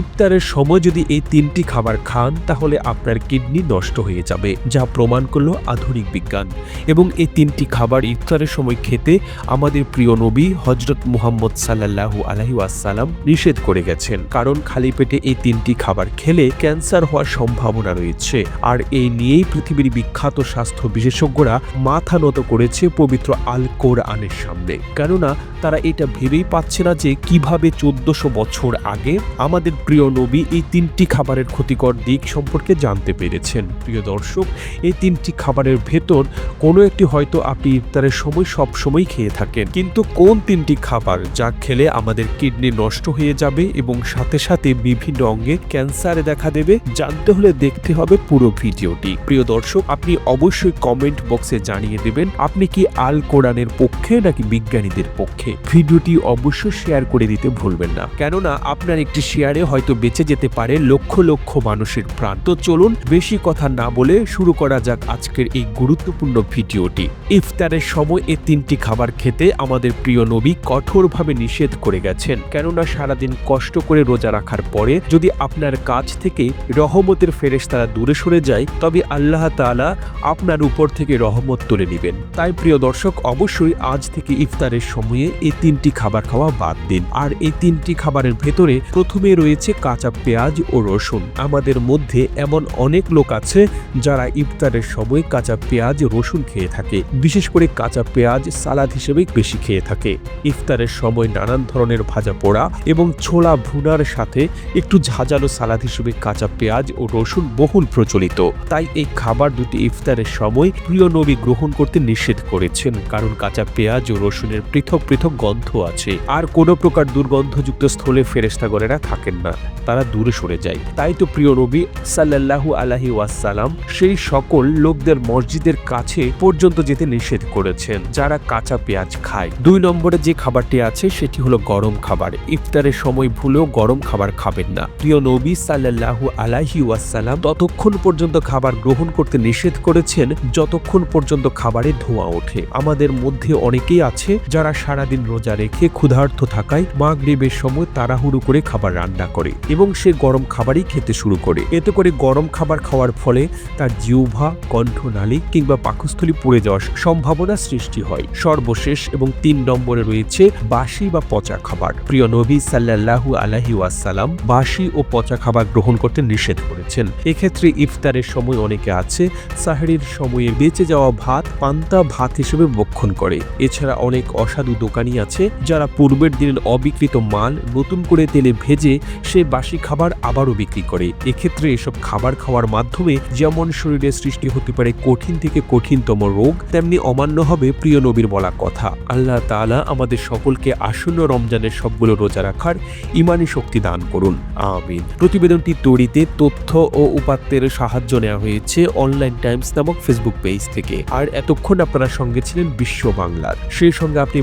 ইফতারের সময় যদি এই তিনটি খাবার খান, তাহলে আপনার কিডনি নষ্ট হয়ে যাবে, যা প্রমাণ করল আধুনিক বিজ্ঞান। এবং এই তিনটি খাবার ইফতারের সময় খেতে আমাদের প্রিয় নবী হজরত মুহাম্মদ সাল্লাল্লাহু আলাহি আসসালাম নিষেধ করে গেছেন। কারণ খালি পেটে এই তিনটি খাবার খেলে ক্যান্সার হওয়ার সম্ভাবনা রয়েছে। আর এই নিয়েই পৃথিবীর বিখ্যাত স্বাস্থ্য বিশেষজ্ঞরা মাথা নত করেছে পবিত্র আল কোরআনের সামনে। কেননা তারা এটা ভেবেই পাচ্ছে না যে কীভাবে চোদ্দশো বছর আগে আমাদের প্রিয় নবী এই তিনটি খাবারের ক্ষতিকর দিক সম্পর্কে জানতে পেরেছেন। প্রিয় দর্শক, এই তিনটি খাবারের ভেতর কোনো একটি হয়তো আপনি ইফতারের সময় সব সময় খেয়ে থাকেন। কিন্তু কোন তিনটি খাবার যা খেলে আমাদের কিডনি নষ্ট হয়ে যাবে এবং সাথে সাথে বিভিন্ন অঙ্গে ক্যান্সারে দেখা দেবে, জানতে হলে দেখতে হবে পুরো ভিডিওটি। প্রিয় দর্শক, আপনি অবশ্যই কমেন্ট বক্সে জানিয়ে দেবেন, আপনি কি আল কোরআনের পক্ষে নাকি বিজ্ঞানীদের পক্ষে? ভিডিওটি অবশ্যই শেয়ার করে দিতে ভুলবেন না। কেননা, আপনার একটি শেয়ারে হয়তো বেঁচে যেতে পারে লক্ষ লক্ষ মানুষের প্রাণ। তো চলুন বেশি কথা না বলে শুরু করা যাক আজকের এই গুরুত্বপূর্ণ ভিডিওটি। ইফতারের সময় এই তিনটি খাবার খেতে আমাদের প্রিয় নবী কঠোরভাবে নিষেধ করে গেছেন। কেননা, সারাদিন কষ্ট করে রোজা রাখার পরে যদি আপনার কাছ থেকে রহমতের ফেরেশতারা দূরে সরে যায়, তবে আল্লাহ তাআলা আপনার উপর থেকে রহমত তুলে নেবেন। তাই প্রিয় দর্শক, অবশ্যই আজ থেকে ইফতারের সময়ে এই তিনটি খাবার খাওয়া বাদ দিন। আর এই তিনটি খাবারের ভেতরে প্রথমে রয়েছে কাঁচা পেঁয়াজ ও রসুন। আমাদের মধ্যে এমন অনেক লোক আছে যারা ইফতারের সময় কাঁচা পেঁয়াজ, রসুন খেয়ে থাকে। বিশেষ করে কাঁচা পেঁয়াজ সালাদ হিসেবেই বেশি খেয়ে থাকে। ইফতারের সময় নানান ধরনের ভাজা পোড়া এবং ছোলা ভুনার সাথে একটু ঝাঁঝালো সালাদ হিসেবে কাঁচা পেঁয়াজ ও রসুন বহুল প্রচলিত। তাই এই খাবার দুটি ইফতারের সময় প্রিয় নবী গ্রহণ করতে নিষেধ করেছেন। কারণ কাঁচা পেঁয়াজ ও রসুনের পৃথক পৃথক গন্ধ আছে। আর কোনো প্রকার দুর্গন্ধযুক্ত স্থলে ফেরেস্তাগরেরা থাকেন না। তারা দূরে সরে যায়। তাই তো প্রিয় নবী সাল্লাল্লাহু আলাহি ওয়াসালাম সেই সকল লোকদের মসজিদের কাছে পর্যন্ত যেতে নিষেধ করেছেন, যারা কাঁচা পেঁয়াজ খায়। দুই নম্বরে যে খাবারটি আছে, সেটি হলো গরম খাবার। ইফতারের সময় ভুলেও গরম খাবার খাবেন না। প্রিয় নবী সাল্লাল্লাহু আলাহি ওয়াসালাম ততক্ষণ পর্যন্ত খাবার গ্রহণ করতে নিষেধ করেছেন, যতক্ষণ পর্যন্ত খাবারে ধোঁয়া ওঠে। আমাদের মধ্যে অনেকেই আছে, যারা সারাদিন রোজা রেখে ক্ষুধার্ত থাকায় মাগরিবের সময় তাড়াহুড়ো করে খাবার রান্না করে এবং সে গরম খাবারই খেতে শুরু করে। এতে করে গরম খাবার খাওয়ার ফলে তার জিহ্বা, কণ্ঠনালী কিংবা পাকস্থলী পুড়ে যাওয়ার সম্ভাবনা সৃষ্টি হয়। সর্বশেষ এবং তিন নম্বরে রয়েছে বাসি বা পচা খাবার। প্রিয় নবী সাল্লাল্লাহু আলাহি ওয়াসালাম বাসি ও পচা খাবার গ্রহণ করতে নিষেধ করেছেন। এক্ষেত্রে ইফতারের সময় অনেকে আছে সাহারির সময়ে বেঁচে যাওয়া ভাত পান্তা ভাত হিসেবে বক্ষণ করে। এছাড়া অনেক অসাধু দোকানি আছে, যারা পূর্বের দিনের অবিকৃত মাল নতুন করে তেলে ভেজে সে বাসি খাবার আবারও বিক্রি করে। এক্ষেত্রে এসব খাবার খাওয়ার মাধ্যমে যেমন শরীরে সৃষ্টি হতে পারে কঠিন থেকে কঠিনতম রোগ, তেমনি অমান্য হবে প্রিয় নবীর বলা কথা। আল্লাহ তাআলা আমাদের সকলকে আসন্ন রমজানের সবগুলো রোজা রাখার ইমানি শক্তি দান করুন। আমিন। প্রতিবেদনটি তৈরিতে তথ্য ও উপাত্তের সাহায্য নেওয়া হয়েছে অনলাইন টাইমস নামক ফেসবুক পেজ থেকে। আর এতক্ষণ আপনারা সঙ্গে ছিলেন বিশ্ব বাংলার। সেই সঙ্গে আপনি